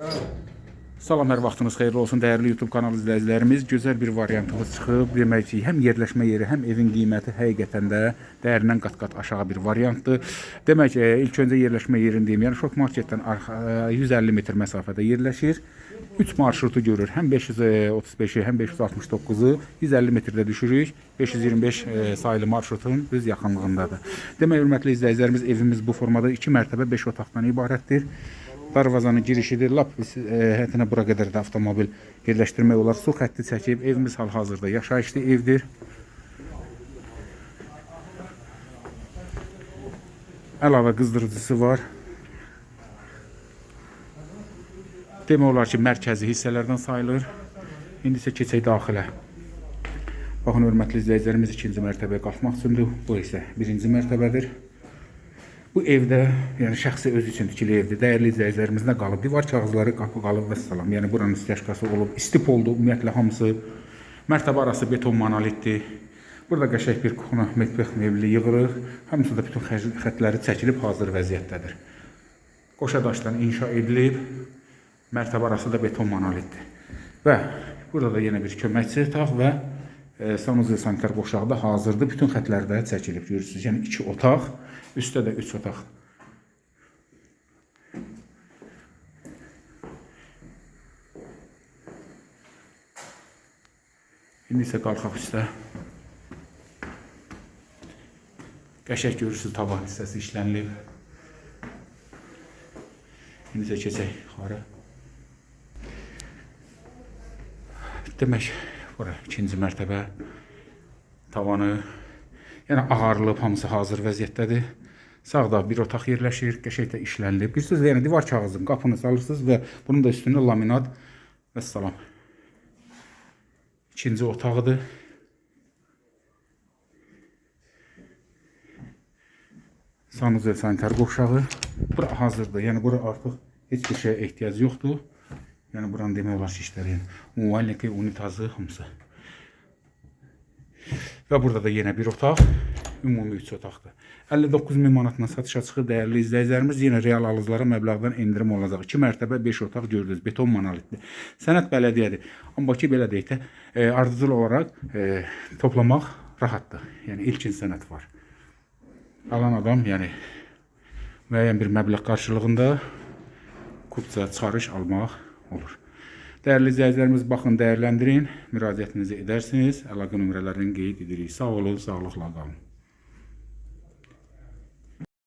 Salam, hər vaxtınız xeyirli olsun dəyərli YouTube kanalı izləyicilərimiz. Gözəl bir variantımız çıxıb. Demək ki, həm yerləşmə yeri, həm evin qiyməti həqiqətən də dəyərindən qat-qat aşağı bir variantdır. Demək ki, ilk öncə yerləşmə yerini deyim. Yəni şok marketdən arxa- e, 150 metr məsafədə yerləşir. 3 marşrutu görür. Həm 535-i, həm 569-u 150 metrdə düşürük. 525 e, sayılı marşrutun düz yaxınlığındadır. Demək, hörmətli izləyicilərimiz, evimiz bu formada 2 mərtəbə 5 otaqdan ibarətdir. Darvazanın girişidir. Lap e, həyətinə bura qədər də avtomobil yerləşdirmək olar. Su xətti çəkib. Evimiz hal-hazırda yaşayışlı evdir. Əlavə qızdırıcısı var. Demək olar ki, mərkəzi hissələrdən sayılır. İndi isə keçək daxilə. Baxın, hörmətli izləyicilərimiz ikinci mərtəbəyə qalxmaq üçündür. Bu isə birinci mərtəbədir. Bu evdə, yəni şəxsi öz üçün tikili evdir. Dəyərli izləyicilərimiz nə qalıb? Divar kağızları, qapı qalıb və salam. Yəni buranın istəşkası olub, istip oldu ümumiyyətlə hamısı. Mərtəbə arası beton monolitdir. Burada qəşəng bir kona mətbəx mebli yığırıq. Hamısı da bütün xətləri çəkilib hazır vəziyyətdədir. Qoşa daşdan inşa edilib. Mərtəbə arası da beton monolitdir. Və burada da yenə bir köməkçi otaq və e, sanuzel sanitar qoşağı da hazırdır. Bütün xətlər də çəkilib görürsüz. Yəni 2 otaq, üstdə də 3 otaq. İndi isə qalxaq üstə. Qəşəng görürsüz tavan hissəsi işlənilib. İndi isə keçək yuxarı. Demək, bura ikinci mərtəbə tavanı, yəni ağarlıb, hamısı hazır vəziyyətdədir. Sağda bir otaq yerləşir, qəşəng də işlənilib. Bir sözlə, yəni divar kağızını qapını salırsınız və bunun da üstünə laminat və salam. İkinci otağıdır. Sanuzel sanitar qovşağı. Bura hazırdır. Yəni bura artıq heç bir şeyə ehtiyac yoxdur. Yəni buranın demək olar ki, işləri, yəni müvalinəki, unitazı hamısı. Və burada da yenə bir otaq, ümumi 3 otaqdır. 59 min manatla satışa çıxır dəyərli izləyicilərimiz. Yenə real alıcılara məbləğdən endirim olacaq. 2 mərtəbə 5 otaq gördünüz. Beton monolitli. Sənət bələdiyyədir. Amma ki belə deyək də, e, ardıcıl olaraq e, toplamaq rahatdır. Yəni ilkin sənət var. Alan adam, yəni müəyyən bir məbləğ qarşılığında kupça çıxarış almaq olur. Dəyərli izləyicilərimiz, baxın, dəyərləndirin, müraciətinizi edərsiniz. Əlaqə nömrələrini qeyd edirik. Sağ olun, sağlıqla qalın.